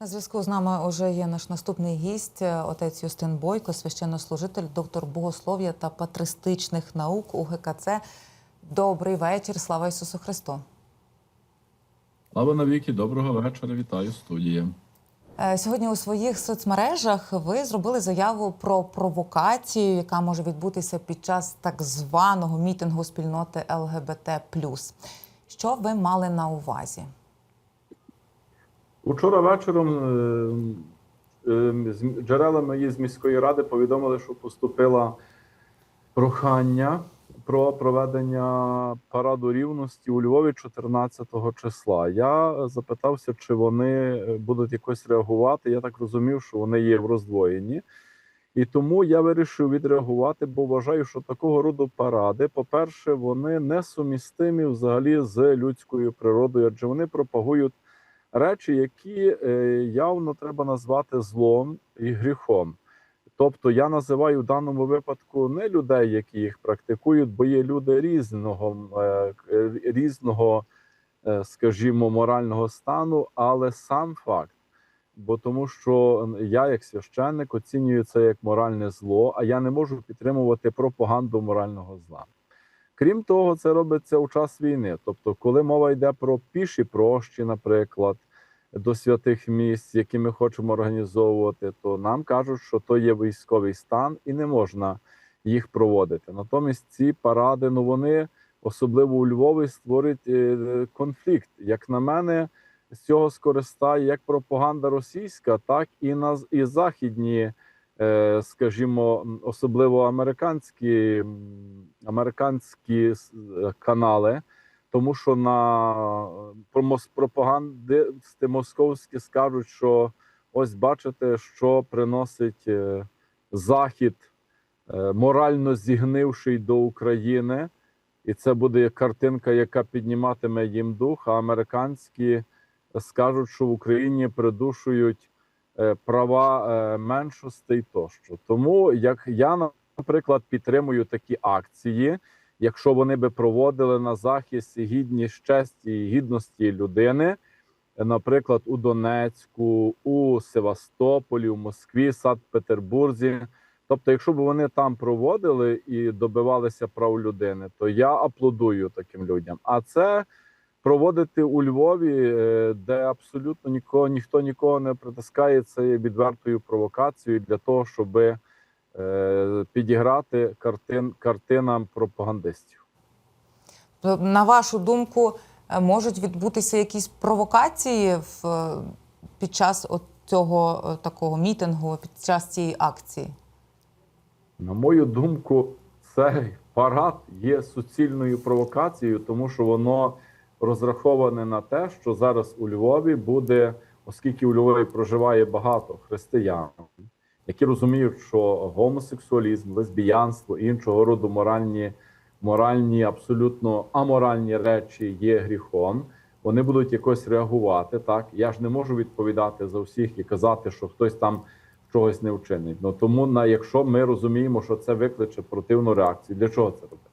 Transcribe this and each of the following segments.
На зв'язку з нами вже є наш наступний гість, е, отець Юстин Бойко, священнослужитель, доктор богослов'я та патристичних наук УГКЦ. Добрий вечір, слава Ісусу Христу! Слава навіки, доброго вечора. Вітаю студія. Е, Сьогодні у своїх соцмережах ви зробили заяву про провокацію, яка може відбутися під час так званого мітингу спільноти ЛГБТ. Що ви мали на увазі? Учора вечором е, е, з- джерела мої з міської ради повідомили, що поступило прохання про проведення параду рівності у Львові 14 числа. Я запитався, чи вони е, будуть якось реагувати. Я так розумів, що вони є в роздвоєнні. І тому я вирішив відреагувати, бо вважаю, що такого роду паради, по-перше, вони несумістимі взагалі з людською природою, адже вони пропагують речі, які е, явно треба назвати злом і гріхом. Тобто я називаю в даному випадку не людей, які їх практикують, бо є люди різного, е, е, різного, скажімо, морального стану, але сам факт. Бо тому, що я, як священник, оцінюю це як моральне зло, а я не можу підтримувати пропаганду морального зла. Крім того, це робиться у час війни. Тобто, коли мова йде про піші прощі, наприклад, до святих місць, які ми хочемо організовувати, то нам кажуть, що то є військовий стан і не можна їх проводити. Натомість ці паради, ну вони особливо у Львові створюють е, конфлікт. Як на мене, з цього скористає як пропаганда російська, так і на і західні, е, скажімо, особливо американські, американські е, канали. Тому що на пропагандисти московські скажуть, що ось бачите, що приносить е, Захід, е, морально зігнивший до України, і це буде картинка, яка підніматиме їм дух. А американські скажуть, що в Україні придушують е, права меншостей тощо. Тому як я, наприклад, підтримую такі акції якщо вони би проводили на захист гідність честі і гідності людини, наприклад, у Донецьку, у Севастополі, у Москві, Санкт-Петербурзі. Тобто, якщо б вони там проводили і добивалися прав людини, то я аплодую таким людям. А це проводити у Львові, е, де абсолютно нікого ніхто нікого не притискає, це є відвертою провокацією для того, щоби підіграти картин картинам пропагандистів. На вашу думку, е, можуть відбутися якісь провокації в, е, під час от цього е, такого мітингу, під час цієї акції? На мою думку, цей парад є суцільною провокацією, тому що воно розраховане на те, що зараз у Львові буде, оскільки у Львові проживає багато християн, які розуміють, що гомосексуалізм, лесбіянство іншого роду моральні, моральні, абсолютно аморальні речі є гріхом. Вони будуть якось реагувати. Так я ж не можу відповідати за всіх і казати, що хтось там чогось не вчинить. Ну тому, на якщо ми розуміємо, що це викличе противну реакцію, для чого це робити?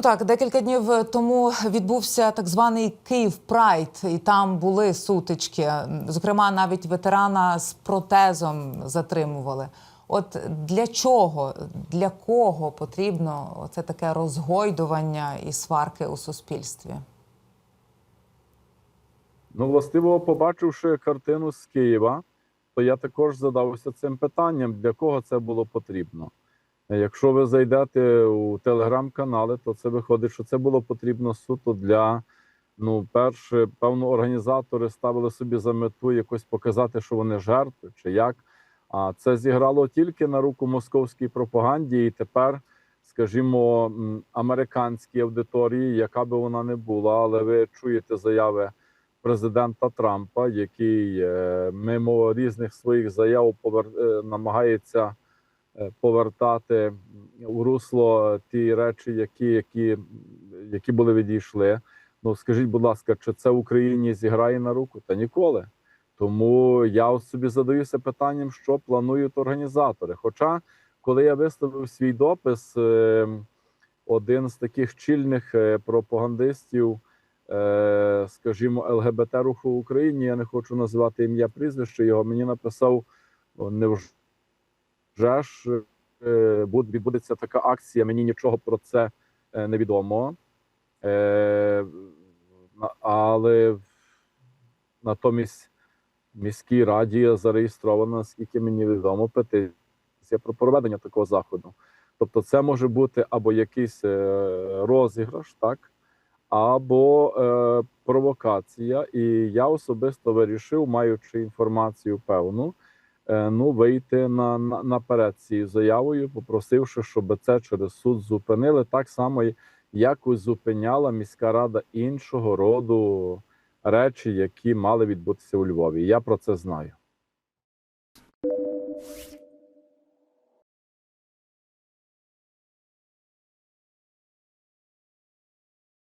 Ну так, декілька днів тому відбувся так званий Київ Прайд, і там були сутички. Зокрема, навіть ветерана з протезом затримували. От для чого, для кого потрібно це таке розгойдування і сварки у суспільстві? Ну, властиво, побачивши картину з Києва, то я також задався цим питанням, для кого це було потрібно. Якщо ви зайдете у телеграм-канали, то це виходить, що це було потрібно суто для. Ну, перше, певно, організатори ставили собі за мету якось показати, що вони жертви, чи як. А це зіграло тільки на руку московській пропаганді, і тепер, скажімо, американській аудиторії, яка би вона не була, але ви чуєте заяви президента Трампа, який е, мимо різних своїх заяв е, намагається повертати у русло ті речі, які, які, які були відійшли. Ну скажіть, будь ласка, чи це Україні зіграє на руку? Та ніколи. Тому я собі задаюся питанням, що планують організатори. Хоча, коли я виставив свій допис, е, один з таких чільних е, пропагандистів е, скажімо, ЛГБТ руху в Україні. Я не хочу називати ім'я прізвище його. Мені написав: «О, невже ж е, відбудеться така акція? Мені нічого про це е, не відомо. Е, але натомість міській раді зареєстрована, наскільки мені відомо, петиція про проведення такого заходу. Тобто, це може бути або якийсь розіграш, так, або е, провокація. І я особисто вирішив, маючи інформацію певну, Е, ну вийти на, на наперед цією заявою, попросивши, щоб це через суд зупинили так само, якось зупиняла міська рада іншого роду речі, які мали відбутися у Львові. Я про це знаю.